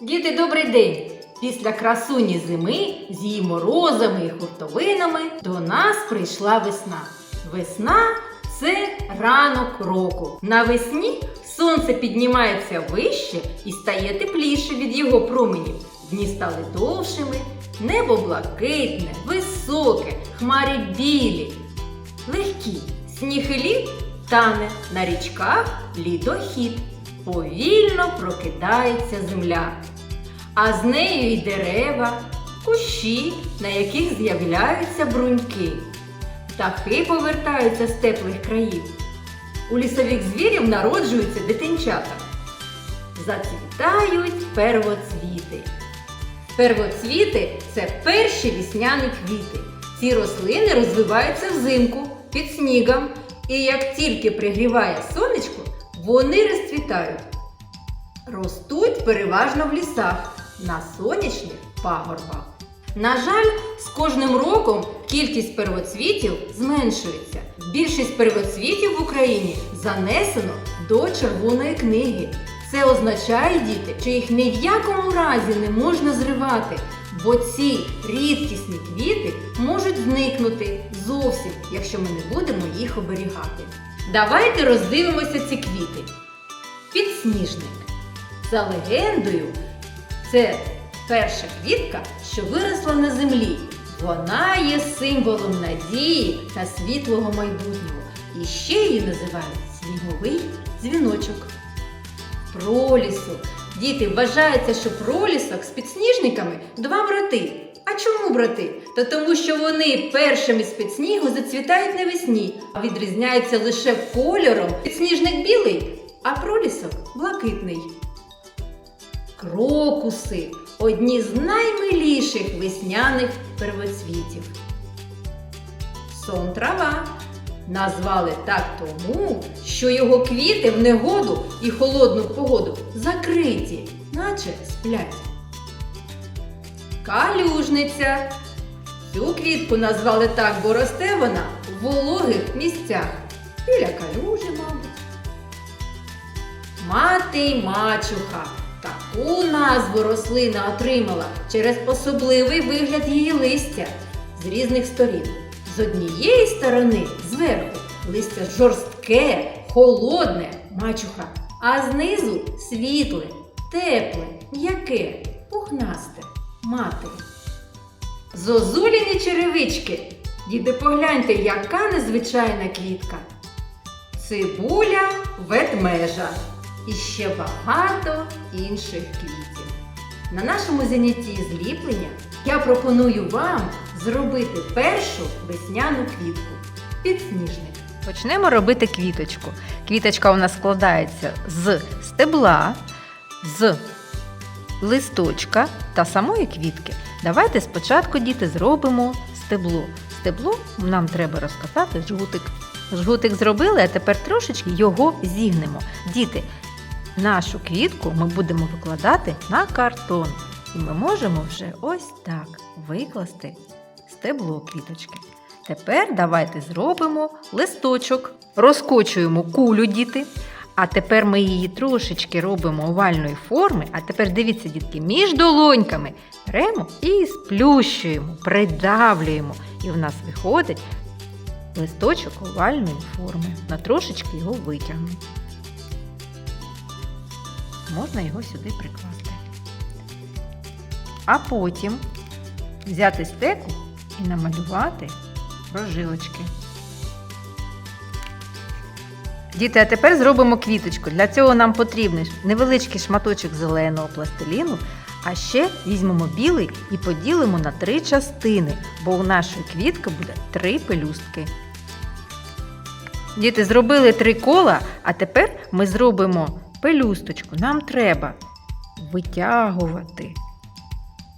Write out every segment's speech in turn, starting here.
Діти, добрий день! Після красуні зими з її морозами і хуртовинами до нас прийшла весна. Весна це ранок року. Навесні сонце піднімається вище і стає тепліше від його променів. Дні стали довшими, небо блакитне, високе, хмари білі, легкі. Сніг і лід тане на річках лідохід. Повільно прокидається земля. А з нею й дерева, кущі, на яких з'являються бруньки. Птахи повертаються з теплих країв. У лісових звірів народжуються дитинчата. Зацвітають первоцвіти. Первоцвіти це перші вісняні квіти. Ці рослини розвиваються взимку під снігом, і як тільки пригріває сонечко, вони розцвітають. Ростуть переважно в лісах на сонячних пагорбах. На жаль, з кожним роком кількість первоцвітів зменшується. Більшість первоцвітів в Україні занесено до Червоної книги. Це означає, діти, що їх ні в якому разі не можна зривати, бо ці рідкісні квіти можуть зникнути зовсім, якщо ми не будемо їх оберігати. Давайте роздивимося ці квіти. Підсніжник. За легендою, це перша квітка, що виросла на землі. Вона є символом надії та світлого майбутнього. І ще її називають сніговий дзвіночок. Пролісок. Діти, вважається, що пролісок з підсніжниками два брати. А чому брати? Та тому, що вони першими з під снігу зацвітають навесні, а відрізняються лише кольором. Підсніжник білий, а пролісок блакитний. Крокуси одні з наймиліших весняних первоцвітів. Сон трава назвали так тому, що його квіти в негоду і холодну погоду закриті, наче сплять. Калюжниця. Цю квітку назвали так, бо росте вона в вологих місцях. Біля калюжі, мабуть. Мати мачуха. Таку назву рослина отримала через особливий вигляд її листя з різних сторін. З однієї сторони, зверху, листя жорстке, холодне, мачуха, а знизу світле, тепле, м'яке, пухнасте, мати. Зозуліні черевички. Діти, погляньте, яка незвичайна квітка. Цибуля ведмежа і ще багато інших квітів. На нашому занятті зліплення я пропоную вам зробити першу весняну квітку підсніжник. Почнемо робити квіточку. Квіточка у нас складається з стебла, з листочка та самої квітки. Давайте спочатку, діти, зробимо стебло. Стебло нам треба розкатати жгутик. Жгутик зробили, а тепер трошечки його зігнемо. Діти, нашу квітку ми будемо викладати на картон. І ми можемо вже ось так викласти стебло квіточки. Тепер давайте зробимо листочок. Розкочуємо кулю, діти. А тепер ми її трошечки робимо овальної форми. А тепер дивіться, дітки, між долоньками беремо і сплющуємо, придавлюємо. І в нас виходить листочок овальної форми. На трошечки його витягнемо. Можна його сюди прикласти. А потім взяти стеку і намалювати прожилочки. Діти, а тепер зробимо квіточку. Для цього нам потрібен невеличкий шматочок зеленого пластиліну, а ще візьмемо білий і поділимо на три частини, бо у нашої квітки буде три пелюстки. Діти зробили три кола, а тепер ми зробимо пелюсточку. Нам треба витягувати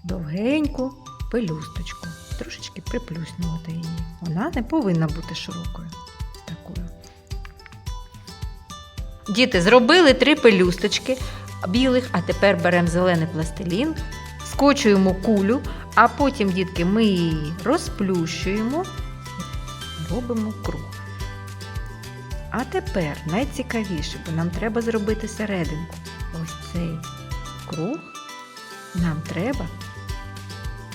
довгеньку пелюсточку. Трошечки приплюснувати її. Вона не повинна бути широкою. Такою. Діти зробили три пелюсточки білих, а тепер беремо зелений пластилін, скочуємо кулю, а потім, дітки, ми її розплющуємо, робимо круг. А тепер найцікавіше, бо нам треба зробити серединку. Ось цей круг нам треба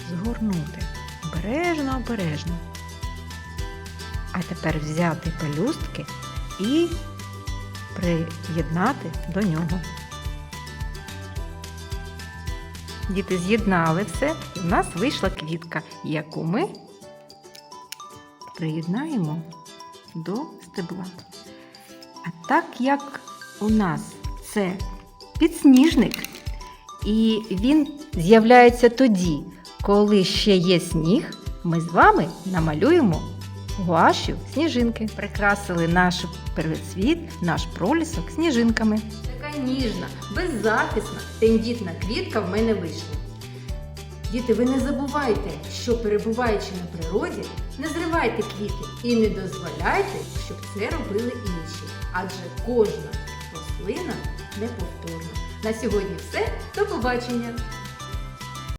згорнути обережно, обережно. А тепер взяти пелюстки і приєднати до нього. Діти з'єднали все, і в нас вийшла квітка, яку ми приєднаємо до стебла. А так як у нас це підсніжник, і він з'являється тоді, коли ще є сніг, ми з вами намалюємо гуашю сніжинки. Прикрасили наш первоцвіт, наш пролісок сніжинками. Така ніжна, беззахисна, тендітна квітка в мене вийшла. Діти, ви не забувайте, що перебуваючи на природі, не зривайте квіти і не дозволяйте, щоб це робили інші. Адже кожна рослина неповторна. На сьогодні все. До побачення!